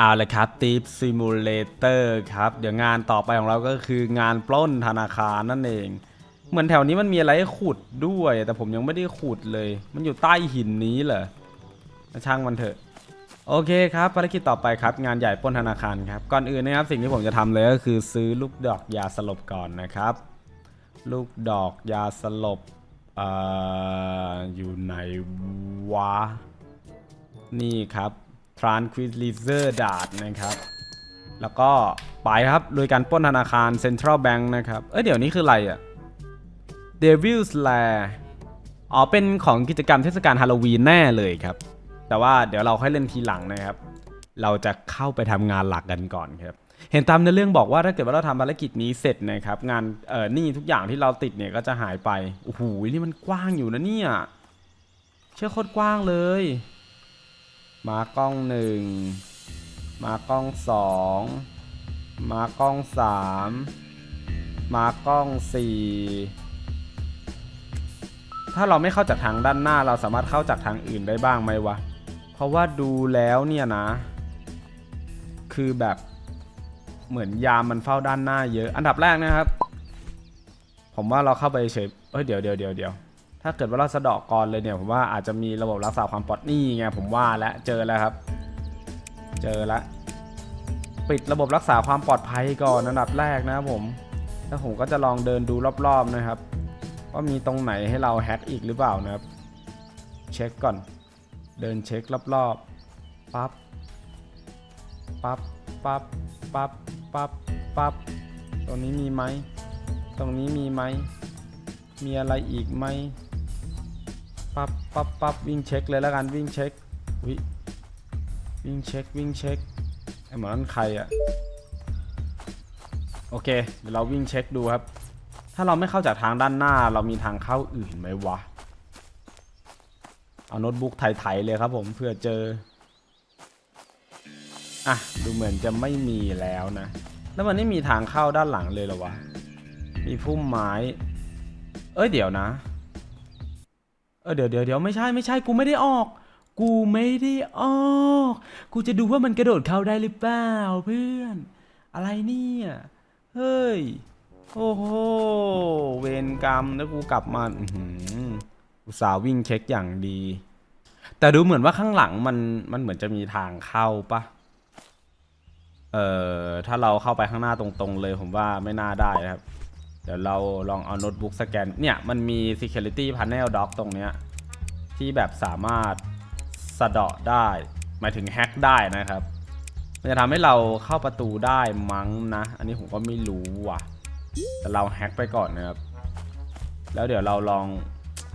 เอาเลยครับตีฟซิมูเลเตอร์ครับ เดี๋ยวงานต่อไปของเราก็คืองานปล้นธนาคารนั่นเอง เหมือนแถวนี้มันมีอะไรให้ขุดด้วย แต่ผมยังไม่ได้ขุดเลย มันอยู่ใต้หินนี้เหรอช่างมันเถอะ โอเคครับภารกิจต่อไปครับ งานใหญ่ปล้นธนาคารครับ ก่อนอื่นนะครับสิ่งที่ผมจะทำเลยก็คือซื้อลูกดอกยาสลบก่อนนะครับ ลูกดอกยาสลบเอ่ออยู่ไหนวะ นี่ครับ Tranquilizer Dart นะครับ แล้วก็ไปครับโดยการปล้นธนาคาร Central Bank นะครับ เอ้ยเดี๋ยวนี้คืออะไรอะ Devil's Lair อ๋อ เป็นของกิจกรรมเทศกาลฮาโลวีนแน่เลยครับ แต่ว่าเดี๋ยวเราค่อยเล่นทีหลังนะครับ เราจะเข้าไปทำงานหลักกันก่อนครับ เห็นตามในเรื่องบอกว่าถ้าเกิดว่าเราทำภารกิจนี้เสร็จนะครับ งานเอ่อนี่ทุกอย่างที่เราติดเนี่ยก็จะหายไป โอ้โห นี่มันกว้างอยู่นะเนี่ย เชื่อโคตรกว้างเลย มากล้องหนึ่งมากล้องสองมากล้องสามมากล้องสี่ถ้าเราไม่เข้าจากทางด้านหน้าเราสามารถเข้าจากทางอื่นได้บ้างไหมวะ เพราะว่าดูแล้วเนี่ยนะ คือแบบเหมือนยามมันเฝ้าด้านหน้าเยอะ อันดับแรกนะครับ ผมว่าเราเข้าไปเฉยเอ้ยเดี๋ยวเดี๋ยวเดี๋ยวเดี๋ยว ถ้าเกิดว่าเราสะดอกกรเลยเนี่ยผมว่าอาจจะมีระบบรักษาความปลอดนี่ไงผมว่าแล้วเจอแล้วครับ เจอแล้วปิดระบบรักษาความปลอดภัยก่อนอันดับแรกนะครับผมแล้วผมก็จะลองเดินดูรอบๆนะครับ ว่ามีตรงไหนให้เราแฮ็กอีกหรือเปล่านะครับ เช็คก่อน เดินเช็ครอบๆปั๊บปั๊บปั๊บปั๊บปั๊บปั๊บตรงนี้มีไหม ตรงนี้มีไหม มีอะไรอีกไหม ปั๊บปั๊บปั๊บวิ่งเช็คเลยแล้วกันวิ่งเช็ควิวิ่งเช็ควิ่งเช็คไอหมอนั่นใครอะโอเคเดี๋ยวเราวิ่งเช็คดูครับ ถ้าเราไม่เข้าจากทางด้านหน้า เรามีทางเข้าอื่นไหมวะเอาโน้ตบุ๊กไถๆเลยครับผมเพื่อเจออะดูเหมือนจะไม่มีแล้วนะ แล้วมันไม่มีทางเข้าด้านหลังเลยเหรอวะมีพุ่มไม้ เอ้ยเดี๋ยวนะ เออเดี๋ยวเดี๋ยวเดี๋ยวไม่ใช่ไม่ใช่กูไม่ได้ออก กูไม่ได้ออก กูจะดูว่ามันกระโดดเข้าได้หรือเปล่าเพื่อน อะไรเนี่ย เฮ้ย โอ้โห เวรกรรมแล้วกูกลับมาอืออุตส่าห์วิ่งเช็คอย่างดี แต่ดูเหมือนว่าข้างหลังมันมันเหมือนจะมีทางเข้าปะเอ่อถ้าเราเข้าไปข้างหน้าตรงๆเลยผมว่าไม่น่าได้นะครับ เดี๋ยวเราลองเอาโน้ตบุ๊กสแกน เนี่ย มันมี security panel dock ตรงเนี้ย ที่แบบสามารถสะเดาะได้ หมายถึงแฮ็กได้นะครับ มันจะทำให้เราเข้าประตูได้มั้งนะ อันนี้ผมก็ไม่รู้ว่ะ แต่เราแฮ็กไปก่อนนะครับ แล้วเดี๋ยวเราลอง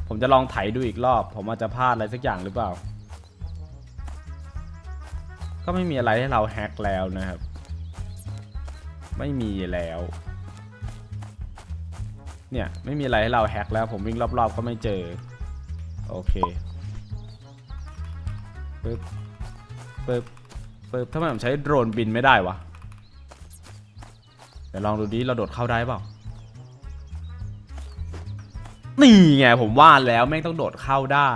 ผมจะลองไถดูอีกรอบ ผมอาจจะพลาดอะไรสักอย่างหรือเปล่า ก็ไม่มีอะไรให้เราแฮ็กแล้วนะครับ ไม่มีแล้ว เนี่ยไม่มีอะไรให้เราแฮกแล้วผมวิ่งรอบๆก็ไม่เจอ โอเคปึ๊บปึ๊บปึ๊บทำไมผมใช้โดรนบินไม่ได้วะ เดี๋ยวลองดูดิเราโดดเข้าได้เปล่า นี่ไงผมว่าแล้วแม่งต้องโดดเข้าได้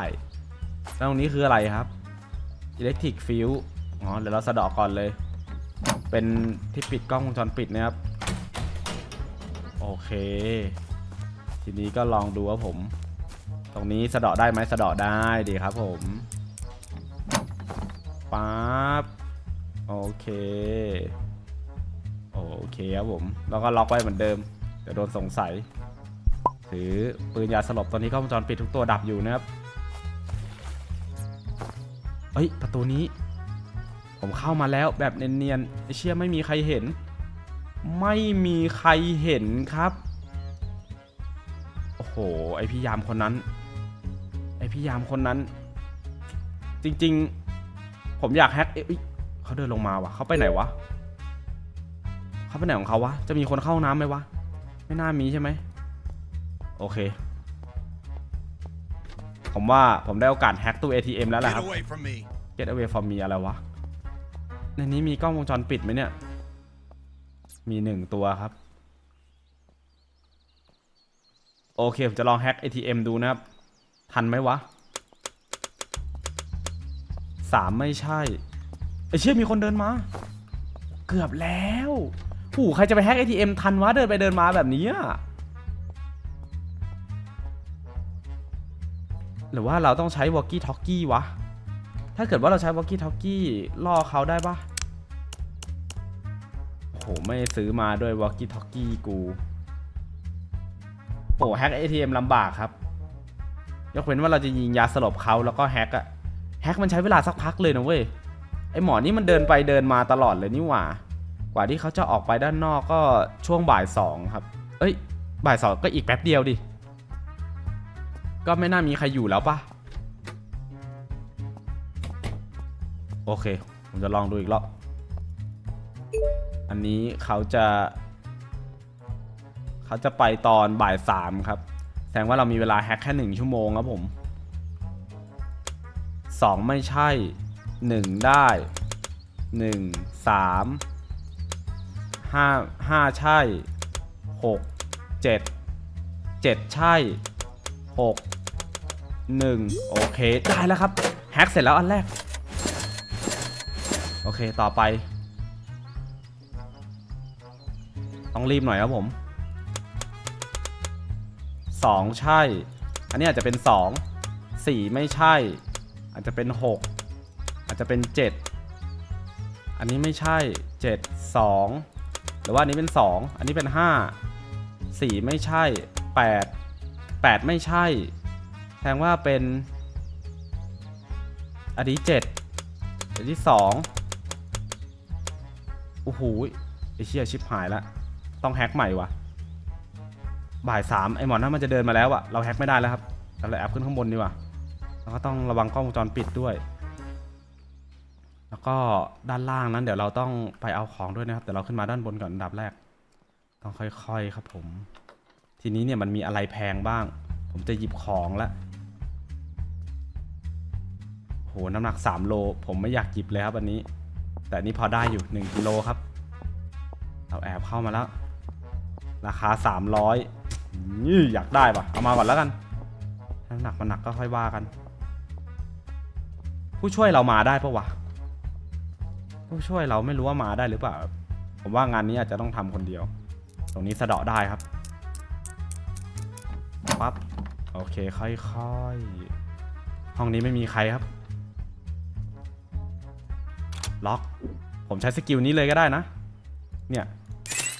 แล้วตรงนี้คืออะไรครับ Electric Field อ๋อเดี๋ยวเราสะดอกก่อนเลย เป็นที่ปิดกล้องวงจรปิดนะครับ โอเค ทีนี้ก็ลองดูว่าผม ตรงนี้สะเดาะได้ไหมสะเดาะได้ดีครับผมปั๊บโอเค โอเคครับผม แล้วก็ล็อกไว้เหมือนเดิมเดี๋ยวโดนสงสัย ถือปืนยาสลบตอนนี้กล้องวงจรปิดทุกตัวดับอยู่นะครับเอ้ยประตูนี้ ผมเข้ามาแล้วแบบเนียนๆเชี่ยไม่มีใครเห็น ไม่มีใครเห็นครับ ไอพี่ยามคนนั้น ไอพี่ยามคนนั้น จริง ๆ ผมอยากแฮ็กเอ้ยเขาเดินลงมาว่ะเขาไปไหนวะเขาไปไหนของเขาวะ จะมีคนเข้าห้องน้ำไหมวะ ไม่น่ามีใช่ไหม โอเค ผมว่าผมได้โอกาสแฮ็กตู้ ATM แล้วแหละค Get รับ away from me. Get away from me อะไรวะ ในนี้มีกล้องวงจรปิดไหมเนี่ย มีหนึ่งตัวครับ โอเค ผมจะลองแฮ็ก ATM ดูนะครับ ทันไหมวะสามไม่ใช่ไอเชี่ยมีคนเดินมา เกือบแล้วหูใครจะไปแฮก ATM ทันวะเดินไปเดินมาแบบนี้หรือว่าเราต้องใช้ walkie talkie วะ ถ้าเกิดว่าเราใช้ walkie talkie ล่อเขาได้ปะโหไม่ซื้อมาด้วย walkie talkie กู โอ้แฮก ATM ลำบากครับ ยกเว้นว่าเราจะยิงยาสลบเขาแล้วก็แฮกอะแฮกมันใช้เวลาสักพักเลยนะเว้ย ไอหมอนี่มันเดินไปเดินมาตลอดเลยนี่หว่า กว่าที่เขาจะออกไปด้านนอกก็ช่วงบ่ายสองครับ เอ้ย บ่ายสองก็อีกแป๊บเดียวดิ ก็ไม่น่ามีใครอยู่แล้วปะโอเค ผมจะลองดูอีกรอบ อันนี้เขาจะ เขาจะไปตอนบ่ายสามครับ แสดงว่าเรามีเวลาแฮกแค่หนึ่งชั่วโมงครับผมสองไม่ใช่หนึ่งได้หนึ่งสามห้าห้าใช่หกเจ็ดเจ็ดใช่หกหนึ่งโอเคได้แล้วครับแฮกเสร็จแล้วอันแรก โอเคต่อไป ต้องรีบหน่อยครับผม สองใช่ อันนี้อาจจะเป็นสองสี่ไม่ใช่ อาจจะเป็นหกอาจจะเป็นเจ็ดอันนี้ไม่ใช่เจ็ดสองหรือว่าอันนี้เป็นสองอันนี้เป็นห้าสี่ไม่ใช่แปดแปดไม่ใช่แสดงว่าเป็น อันนี้เจ็ดอันที่สองโอ้โหไอเชี่ยชิบหายละ ต้องแฮกใหม่วะ บ่ายสามไอหมอนั่นมันจะเดินมาแล้วอะเราแฮ็กไม่ได้แล้วครับเราเลยแอบขึ้นข้างบนดีกว่าแล้วก็ต้องระวังกล้องวงจรปิดด้วย แล้วก็ด้านล่างนั้นเดี๋ยวเราต้องไปเอาของด้วยนะครับเดี๋ยวเราขึ้นมาด้านบนก่อนอันดับแรก ต้องค่อยๆครับผม ทีนี้เนี่ยมันมีอะไรแพงบ้าง ผมจะหยิบของละโหน้ำหนัก 3 โล ผมไม่อยากหยิบเลยครับอันนี้ แต่นนี้พอได้อยู่ 1กิโลครับ เราแอบเข้ามาแล้ว ราคา 300 นี่อยากได้ปะเอามาก่อนแล้วกันถ้าหนักมันหนักก็ค่อยว่ากัน ผู้ช่วยเรามาได้ปะวะ ผู้ช่วยเราไม่รู้ว่ามาได้หรือเปล่า ผมว่างานนี้อาจจะต้องทำคนเดียว ตรงนี้สะเดาะได้ครับปั๊บโอเคค่อยๆ ห้องนี้ไม่มีใครครับ ล็อก ผมใช้สกิลนี้เลยก็ได้นะ เนี่ย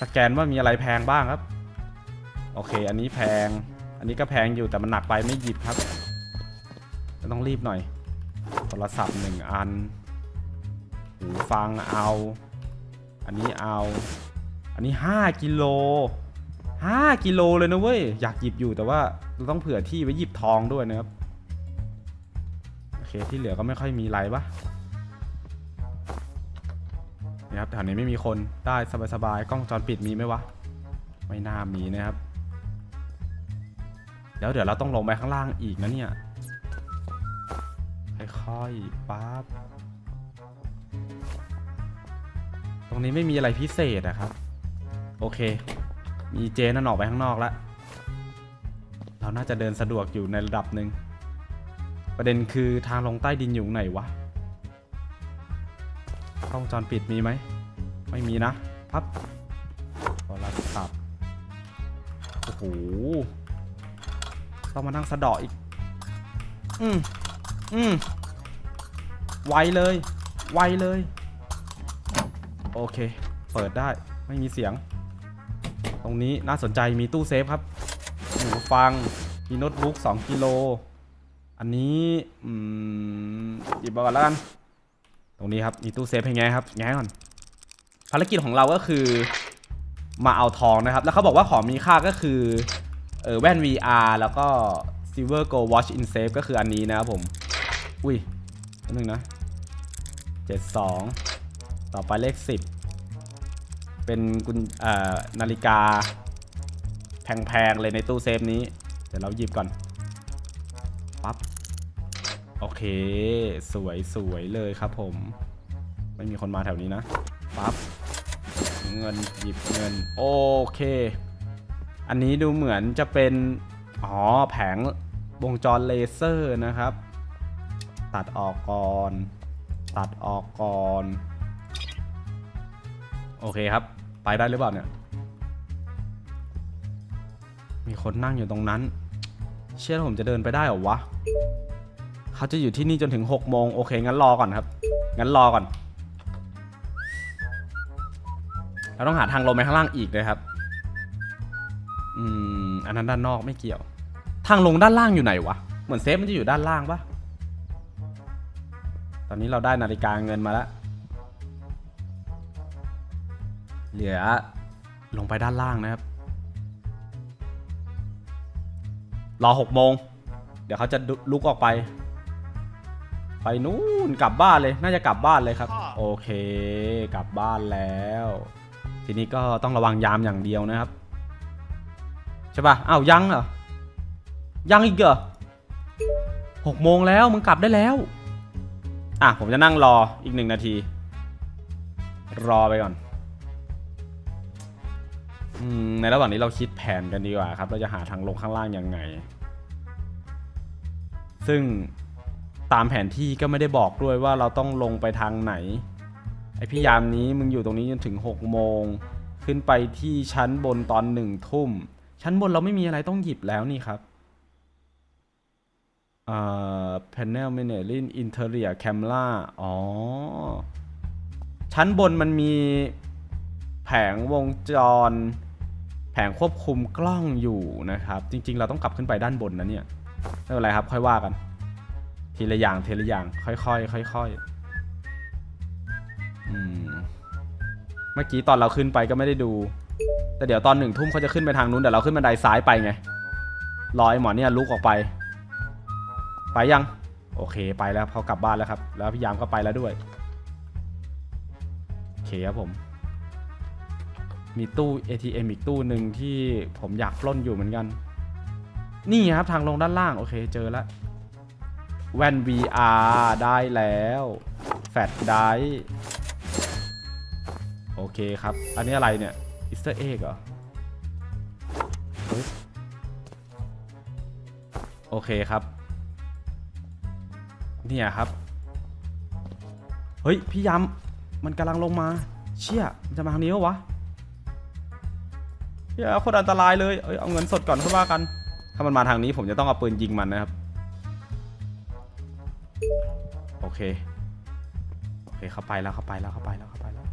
สแกนว่ามีอะไรแพงบ้างครับ โอเค อันนี้แพง อันนี้ก็แพงอยู่แต่มันหนักไปไม่หยิบครับ ต้องรีบหน่อย โทรศัพท์หนึ่งอัน หูฟังเอา อันนี้เอา อันนี้ 5กิโล5กิโลเลยนะเว้ย อยากหยิบอยู่แต่ว่าเราต้องเผื่อที่ไว้หยิบทองด้วยนะครับ โอเคที่เหลือก็ไม่ค่อยมีไรปะนี่ครับแถวนี้ไม่มีคนได้สบายๆกล้องวงจรปิดมีไหมวะ ไม่น่ามีนะครับ แล้วเดี๋ยวเราต้องลงไปข้างล่างอีกนะเนี่ย ค่อยๆปั๊บ ตรงนี้ไม่มีอะไรพิเศษอะครับ โอเค มีเจนั่นออกไปข้างนอกแล้ว เราน่าจะเดินสะดวกอยู่ในระดับหนึ่ง ประเด็นคือทางลงใต้ดินอยู่ไหนวะกล้องจรปิดมีไหม ไม่มีนะ พับโทรศัพท์โอ้โห ต้องมานั่งสะเดาะอีก อืมอืมไวเลย ไวเลย โอเค เปิดได้ ไม่มีเสียง ตรงนี้น่าสนใจมีตู้เซฟครับหูฟัง มีโน้ตบุ๊ก2กิโล อันนี้ อืมหยิบมาก่อนแล้วกัน ตรงนี้ครับ มีตู้เซฟให้แงะครับ แงะก่อน ภารกิจของเราก็คือ มาเอาทองนะครับ แล้วเขาบอกว่าของมีค่าก็คือ เออแว่น VR แล้วก็ Silver Go Watch in Safe ก็คืออันนี้นะครับผม อุ้ยอันนึงนะ72ต่อไปเลข10เป็นกุญเอ่อนาฬิกา แพงๆเลยในตู้เซฟนี้ เดี๋ยวเราหยิบก่อนปั๊บโอเค สวยสวยเลยครับผม ไม่มีคนมาแถวนี้นะปั๊บเงินหยิบเงิน โอเค อันนี้ดูเหมือนจะเป็น อ๋อ แผงวงจรเลเซอร์นะครับ ตัดออกก่อน ตัดออกก่อน โอเคครับ ไปได้หรือเปล่าเนี่ย มีคนนั่งอยู่ตรงนั้น เชื่อว่าผมจะเดินไปได้หรอวะ เขาจะอยู่ที่นี่จนถึง6โมงโอเค งั้นรอก่อนครับ งั้นรอก่อน เราต้องหาทางลงไปข้างล่างอีกนะครับ อันนั้นด้านนอกไม่เกี่ยว ทางลงด้านล่างอยู่ไหนวะ เหมือนเซฟมันจะอยู่ด้านล่างปะตอนนี้เราได้นาฬิกาเงินมาแล้ว เหลือลงไปด้านล่างนะครับ รอหกโมง เดี๋ยวเขาจะลุกออกไป ไปนู่นกลับบ้านเลย น่าจะกลับบ้านเลยครับ โอเค กลับบ้านแล้ว ทีนี้ก็ต้องระวังยามอย่างเดียวนะครับ ใช่ปะอ้าวยังเหรอ ยังอีกเหรอหกโมงแล้วมึงกลับได้แล้ว อะผมจะนั่งรออีกหนึ่งนาที รอไปก่อนอในระหว่างนี้เราคิดแผนกันดีกว่าครับ เราจะหาทางลงข้างล่างยังไง ซึ่งตามแผนที่ก็ไม่ได้บอกด้วยว่าเราต้องลงไปทางไหน ไอพี่ยามนี้มึงอยู่ตรงนี้จนถึง6โมง ขึ้นไปที่ชั้นบนตอนหนึ่งทุ่ม ชั้นบนเราไม่มีอะไรต้องหยิบแล้วนี่ครับเอ่อ panel managing interior camera อ๋อ ชั้นบนมันมีแผงวงจร แผงควบคุมกล้องอยู่นะครับ จริง ๆ เราต้องกลับขึ้นไปด้านบนนะเนี่ยไม่เป็นไรครับ ค่อยว่ากัน ทีละอย่างทีละอย่างค่อยๆค่อยๆอืมเมื่อกี้ตอนเราขึ้นไปก็ไม่ได้ดู แต่เดี๋ยวตอนหนึ่งทุ่มเขาจะขึ้นไปทางนู้นเดี๋ยวเราขึ้นบันไดซ้ายไปไงรอไอ้หมอเนี่ยลุกออกไป ไปยัง โอเคไปแล้วเขากลับบ้านแล้วครับ แล้วพี่ยามก็ไปแล้วด้วยโอเคครับผม มีตู้ ATM อีกตู้หนึ่งที่ผมอยากปล้นอยู่เหมือนกัน นี่ครับทางลงด้านล่าง โอเคเจอแล้วแว่น VR ได้แล้ว แฟลชไดร์โอเคครับ อันนี้อะไรเนี่ย อิสเตอร์เอ็กเหรอโอเคครับ เนี่ยครับ เฮ้ย พี่ยำมันกำลังลงมา เชี่ยมันจะมาทางนี้ปะวะเชี่ยคตรอันตรายเลยเอ้ยเอาเงินสดก่อนค่อยว่ากัน ถ้ามันมาทางนี้ผมจะต้องเอาปืนยิงมันนะครับ โอเค โอเคเข้าไปแล้วเข้าไปแล้วเข้าไปแล้วเข้าไปแล้ว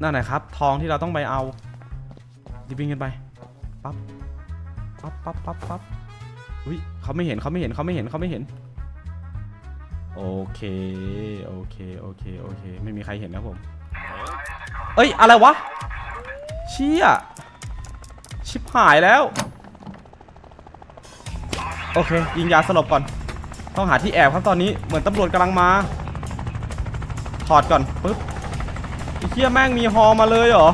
นั่นไหนะครับ ทองที่เราต้องไปเอารีบวิ่งกันไปปั๊บปั๊บปั๊บปั๊บปั๊บอุ้ยเขาไม่เห็นเขาไม่เห็นเขาไม่เห็นเขาไม่เห็น โอเคโอเคโอเคโอเค ไม่มีใครเห็นนะผม เอ้ยอะไรวะเชี่ยชิบหายแล้ว โอเค ยิงยาสลบก่อน ต้องหาที่แอบครับตอนนี้เหมือนตำรวจกำลังมา ถอดก่อนปึ๊บ เหี้ยแม่งมีฮอมาเลยเหรอ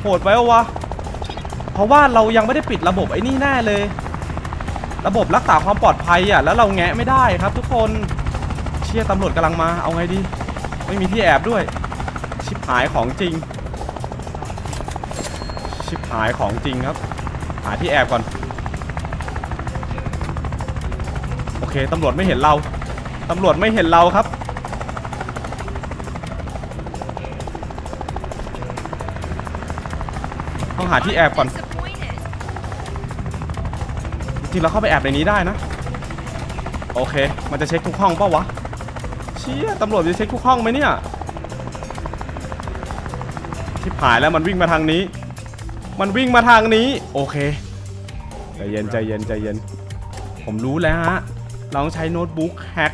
โหดไปวะวะ เพราะว่าเรายังไม่ได้ปิดระบบไอ้นี่แน่เลย ระบบรักษาความปลอดภัยอะ แล้วเราแงะไม่ได้ครับทุกคน เชี่ยตำรวจกำลังมา เอาไงดี ไม่มีที่แอบด้วย ชิบหายของจริง ชิบหายของจริงครับ หาที่แอบก่อน โอเคตำรวจไม่เห็นเราตำรวจไม่เห็นเราครับ หาที่แอบก่อน จริงๆเราเข้าไปแอบในนี้ได้นะ โอเค มันจะเช็คทุกห้องเปล่าวะ เชี่ยตำรวจจะเช็คทุกห้องไหมเนี่ยทิพหายแล้วมันวิ่งมาทางนี้ มันวิ่งมาทางนี้ โอเค ใจเย็นใจเย็นใจเย็น ผมรู้แล้วฮะเราต้องใช้โน้ตบุ๊กแฮก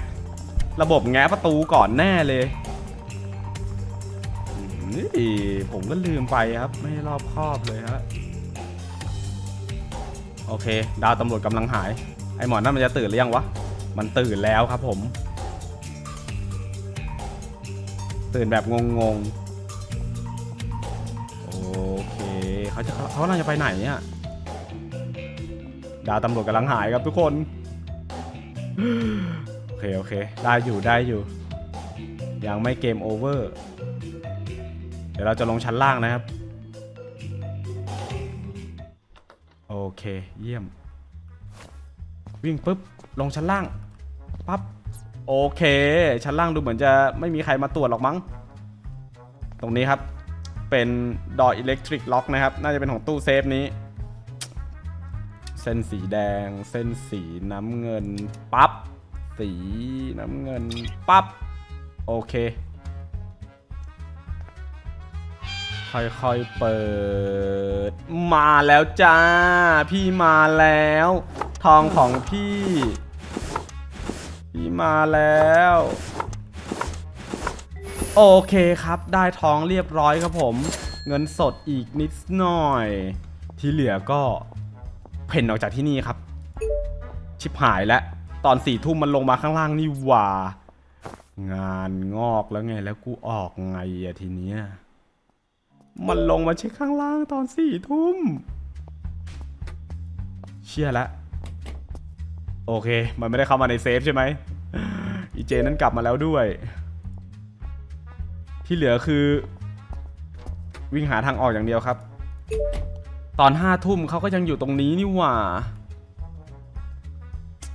ระบบแงะประตูก่อนแน่เลย ผมก็ลืมไปครับ ไม่รอบคอบเลยฮะโอเค ดาวตำรวจกำลังหาย ไอหมอนั่นมันจะตื่นหรือยังวะ มันตื่นแล้วครับผม ตื่นแบบงงๆ โอเคเขาจะเขากำลังจะไปไหนเนี่ย ดาวตำรวจกำลังหายครับทุกคน โอเค โอเค ได้อยู่ได้อยู่ ยังไม่เกมโอเวอร์ เดี๋ยวเราจะลงชั้นล่างนะครับ โอเค เยี่ยม วิ่งปุ๊บ ลงชั้นล่าง ปั๊บ โอเค ชั้นล่างดูเหมือนจะไม่มีใครมาตรวจหรอกมั้ง ตรงนี้ครับ เป็นดออิเล็กทริกล็อกนะครับ น่าจะเป็นของตู้เซฟนี้ เส้นสีแดง เส้นสีน้ำเงิน ปั๊บ สีน้ำเงิน ปั๊บ โอเค ค่อยๆเปิด มาแล้วจ้า พี่มาแล้ว ทองของพี่ พี่มาแล้ว โอเคครับได้ทองเรียบร้อยครับผม เงินสดอีกนิดหน่อย ที่เหลือก็เพ่นออกจากที่นี่ครับ ชิบหายแล้ว ตอนสี่ทุ่มมันลงมาข้างล่างนี่หว่า งานงอกแล้วไงแล้วกูออกไงอะทีเนี้ย มันลงมาเช็คข้างล่างตอนสี่ทุ่ม เชื่อแล้วโอเค มันไม่ได้เข้ามาในเซฟใช่ไหมอีเจนั้นกลับมาแล้วด้วย ที่เหลือคือ วิ่งหาทางออกอย่างเดียวครับ ตอนห้าทุ่มเขาก็ยังอยู่ตรงนี้นี่หว่า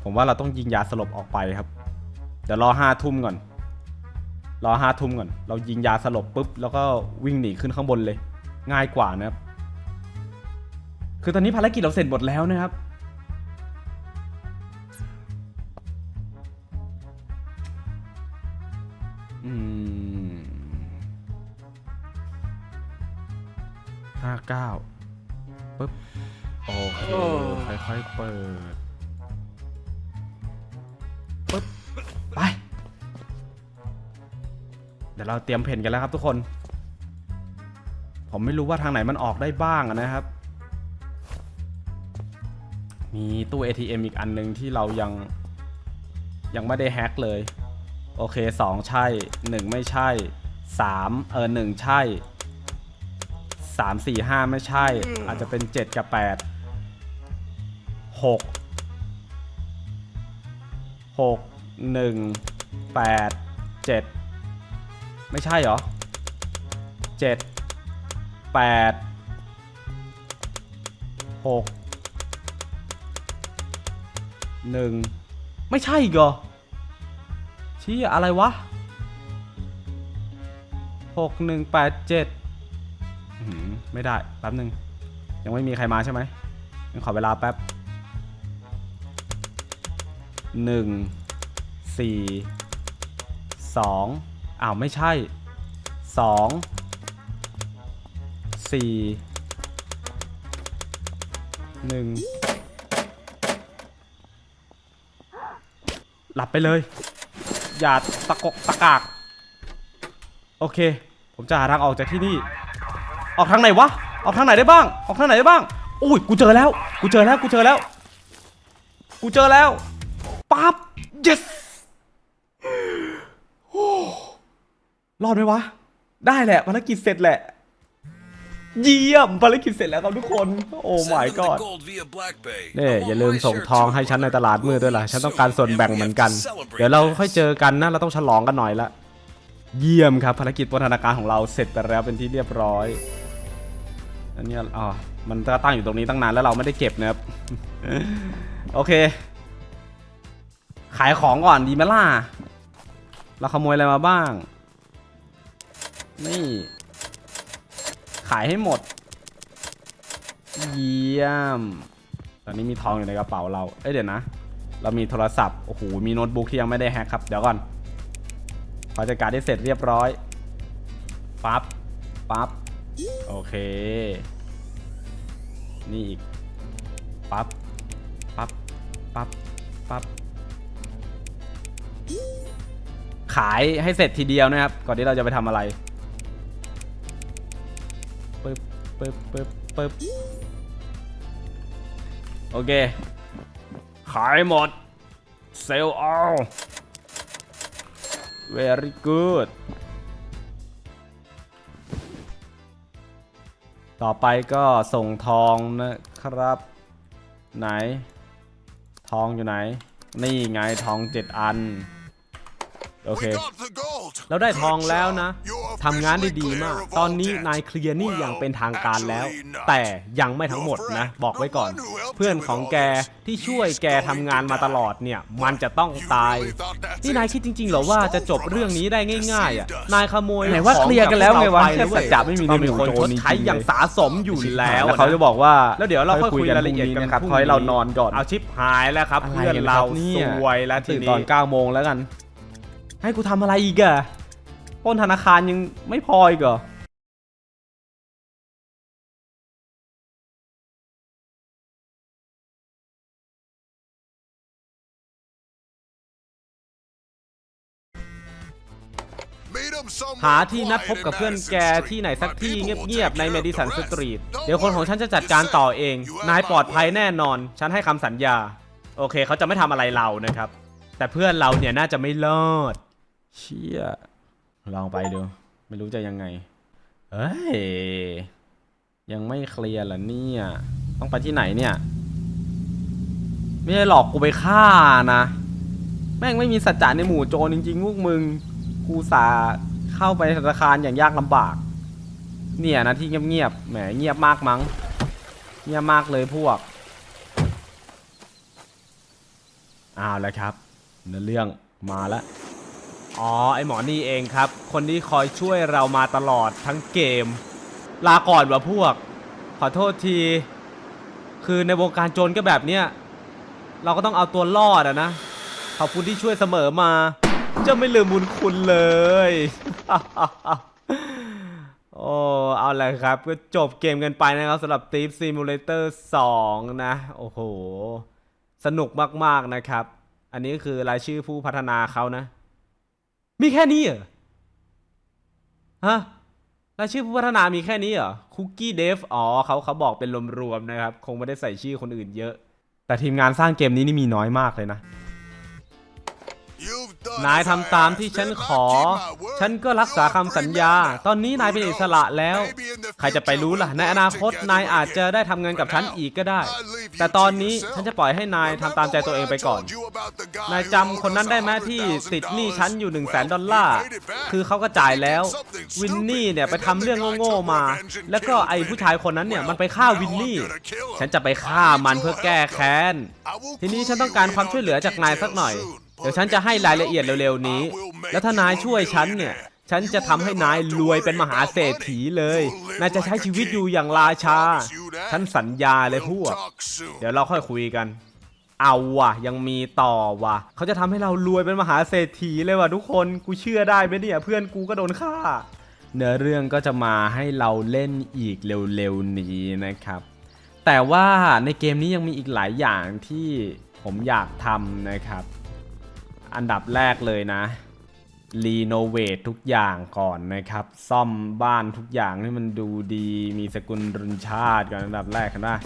ผมว่าเราต้องยิงยาสลบออกไปครับ เดี๋ยวรอห้าทุ่มก่อน รอห้าทุ่มก่อน เรายิงยาสลบปุ๊บ แล้วก็วิ่งหนีขึ้นข้างบนเลย ง่ายกว่านะครับ คือตอนนี้ภารกิจเราเสร็จหมดแล้วนะครับ อืมห้าเก้าปุ๊บ โอเค ค่อยๆเปิด ดี๋ยวเราเตรียมเพนกันแล้วครับทุกคน ผมไม่รู้ว่าทางไหนมันออกได้บ้างอะนะครับ มีตู้ ATM อีกอันหนึ่งที่เรายังยังไม่ได้แฮ็กเลย โอเค 2 ใช่ 1 ไม่ใช่ 3 เออ 1 ใช่ 3 4 5 ไม่ใช่ อาจจะเป็น 7 กับ 8 6 6 1 8 7 ไม่ใช่เหรอ7 8 6 1ไม่ใช่อีกเหรอชี้อะไรวะหกหนึ่งแปดเจ็ดไม่ได้แป๊บหนึ่งยังไม่มีใครมาใช่ไหมงั้นขอเวลาแป๊บหนึ่งสี่สอง อ้าวไม่ใช่สองสี่หนึ่งหลับไปเลย อย่าตะกกตะกาก โอเค ผมจะหาทางออกจากที่นี่ ออกทางไหนวะ ออกทางไหนได้บ้าง ออกทางไหนได้บ้าง อุ้ย กูเจอแล้ว กูเจอแล้ว กูเจอแล้ว กูเจอแล้ว ปั๊บ yes โอ้ร อดไหมวะ ได้แหละภารกิจเสร็จแหละ เยี่ยมภารกิจเสร็จแล้วครับทุกคน โอ้ my god เนี่ยอย่าลืมส่งทองให้ฉันในตลาดมืดด้วยล่ะ ฉันต้องการส่วนแบ่งเหมือนกัน เดี๋ยวเราค่อยเจอกันนะ เราต้องฉลองกันหน่อยละ เยี่ยมครับภารกิจปล้นธนาคารของเราเสร็จไปแล้วเป็นที่เรียบร้อยอันนี้อ๋อมันก็ตั้งอยู่ตรงนี้ตั้งนานแล้วเราไม่ได้เก็บนะครับ โอเค ขายของก่อนดีไหมล่ะ เราขโมยอะไรมาบ้าง นี่ ขายให้หมด เยี่ยม ตอนนี้มีทองอยู่ในกระเป๋าเรา เอ้ยเดี๋ยวนะ เรามีโทรศัพท์ โอ้โห มีโน้ตบุ๊กที่ยังไม่ได้แฮกครับ เดี๋ยวก่อนขอจัดการได้เสร็จเรียบร้อย ปั๊บ ปั๊บ โอเค นี่อีก ปั๊บ ปั๊บ ปั๊บ ปั๊บ ขายให้เสร็จทีเดียวนะครับ ก่อนที่เราจะไปทำอะไร ปึ๊บปึ๊บปึ๊บปึ๊บโอเค ขายหมด เซลล์เอา very good ต่อไปก็ส่งทองนะครับ ไหน ทองอยู่ไหน นี่ไงทองเจ็ดอัน โอเค เราได้ทองแล้วนะ ทำงานได้ดีมาก ตอนนี้นายเคลียร์หนี่อย่างเป็นทางการแล้ว แต่ยังไม่ทั้งหมดนะ บอกไว้ก่อน เพื่อนของแกที่ช่วยแกทำงานมาตลอดเนี่ย มันจะต้องตาย นี่นายคิดจริงๆเหรอว่าจะจบเรื่องนี้ได้ง่ายๆอะ นายขโมยไหนว่าเคลียร์กันแล้วไงวะของจากพกเราไปแค่สัจจะไม่มีในต้องหมู่มีคนโจรชดใช้จริงๆอย่างสาสมอยู่แล้วแล้วเขาจะบอกว่าแล้วเดี๋ยวเราค่อยคุยรายละเอียดกันนะครับพรุ่งขอให้เรานอนก่อนเอาชิปหายแล้วครับอะไรเพื่อนกันเราครับเนี่ยสวยแล้วทีตื่นนี้ตอน9โมงแล้วกัน ให้กูทำอะไรอีกอะ ปล้นธนาคารยังไม่พออีกเหรอหาที่นัดพบกับเพื่อนแกที่ไหนสักที่เงียบๆ ในเมดิสันสตรีท เดี๋ยวคนของฉันจะจัดการต่อเอง นายปลอดภัยแน่นอน ฉันให้คำสัญญา โอเค เขาจะไม่ทำอะไรเรานะครับ แต่เพื่อนเราเนี่ยน่าจะไม่รอด เชี่ย ลองไปดู ไม่รู้จะยังไงเฮ้ย ยังไม่เคลียร์เหรอเนี่ย ต้องไปที่ไหนเนี่ย ไม่ได้หลอกกูไปฆ่านะ แม่งไม่มีสัจจะในหมู่โจรจริงๆพวกมึง กูสาเข้าไปธนาคารอย่างยากลำบาก เนี่ยนะที่เงียบๆ แหมเงียบมากมั้ง เงียบมากเลยพวกเอาแล้วครับเนื้อเรื่องมาแล้ว อ๋อ ไอหมอนี่เองครับ คนที่คอยช่วยเรามาตลอดทั้งเกม ลาก่อนวะพวก ขอโทษที คือในวงการโจรก็แบบเนี้ย เราก็ต้องเอาตัวรอดอะนะ ขอบคุณที่ช่วยเสมอมา จะไม่ลืมบุญคุณเลย โอ้ เอาละครับ ก็จบเกมกันไปนะครับสำหรับ Thief Simulator 2นะ โอ้โห สนุกมากๆนะครับ อันนี้คือรายชื่อผู้พัฒนาเขานะ มีแค่นี้เหรอ ฮะรายชื่อผู้พัฒนามีแค่นี้เหรอ คุกกี้เดฟ อ๋อเขาเขาบอกเป็นรวมๆนะครับ คงไม่ได้ใส่ชื่อคนอื่นเยอะ แต่ทีมงานสร้างเกมนี้นี่มีน้อยมากเลยนะ นายทำตามที่ฉันขอ ฉันก็รักษาคำสัญญา ตอนนี้นายเป็นอิสระแล้ว ใครจะไปรู้ล่ะ ในอนาคตนายอาจจะได้ทำงานกับฉันอีกก็ได้ แต่ตอนนี้ฉันจะปล่อยให้นายทำตามใจตัวเองไปก่อน นายจำคนนั้นได้ไหมที่ติดหนี้ฉันอยู่1นึ่งแสนดอลลาร์ คือเขาก็จ่ายแล้ว วินนี่เนี่ยไปทำเรื่องโง่ๆมา แล้วก็ไอ้ผู้ชายคนนั้นเนี่ยมันไปฆ่าวินนี่ ฉันจะไปฆ่ามันเพื่อแก้แค้น ทีนี้ฉันต้องการความช่วยเหลือจากนายสักหน่อย เดี๋ยวฉันจะให้รายละเอียดเร็วๆนี้ แล้วถ้านายช่วยฉันเนี่ยฉันจะทำให้นายรวยเป็นมหาเศรษฐีเลย นายจะใช้ชีวิตอยู่อย่างราชา ฉันสัญญาเลยพวก เดี๋ยวเราค่อยคุยกัน เอาว่ะ ยังมีต่อว่ะ เขาจะทำให้เรารวยเป็นมหาเศรษฐีเลยว่ะทุกคน กูเชื่อได้ไหมเนี่ย เพื่อนกูก็โดนฆ่า เนื้อเรื่องก็จะมาให้เราเล่นอีกเร็วๆนี้นะครับ แต่ว่าในเกมนี้ยังมีอีกหลายอย่างที่ผมอยากทำนะครับ อันดับแรกเลยนะ รีโนเวททุกอย่างก่อนนะครับ ซ่อมบ้านทุกอย่างให้มันดูดี มีสกุลรุนชาติก่อนอันดับแรกนะ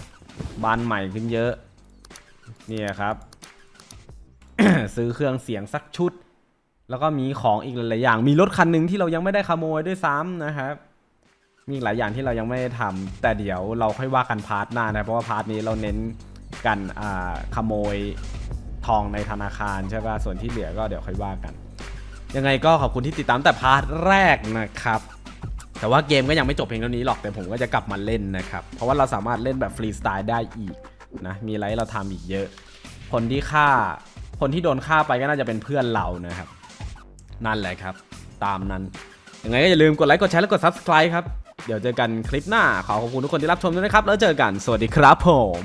บ้านใหม่ขึ้นเยอะ เนี่ยครับ ซื้อเครื่องเสียงสักชุด แล้วก็มีของอีกหลายๆอย่าง มีรถคันหนึ่งที่เรายังไม่ได้ขโมยด้วยซ้ำนะครับ มีหลายอย่างที่เรายังไม่ได้ทำแต่เดี๋ยวเราค่อยว่ากันพาร์ทหน้านะ เพราะว่าพาร์ทนี้เราเน้นกันขโมย ทองในธนาคารใช่ป่ะส่วนที่เหลือก็เดี๋ยวค่อยว่ากัน ยังไงก็ขอบคุณที่ติดตามแต่พาร์ทแรกนะครับ แต่ว่าเกมก็ยังไม่จบเพียงเท่านี้หรอกแต่ผมก็จะกลับมาเล่นนะครับ เพราะว่าเราสามารถเล่นแบบฟรีสไตล์ได้อีกนะมีอะไรให้เราทำอีกเยอะ คนที่ฆ่าคนที่โดนฆ่าไปก็น่าจะเป็นเพื่อนเรานะครับ นั่นแหละครับ ตามนั้นยังไงก็อย่าลืมกดไลค์กดแชร์และกด Subscribe ครับเดี๋ยวเจอกันคลิปหน้า ขอขอบคุณทุกคนที่รับชมด้วยนะครับ แล้วเจอกัน สวัสดีครับผม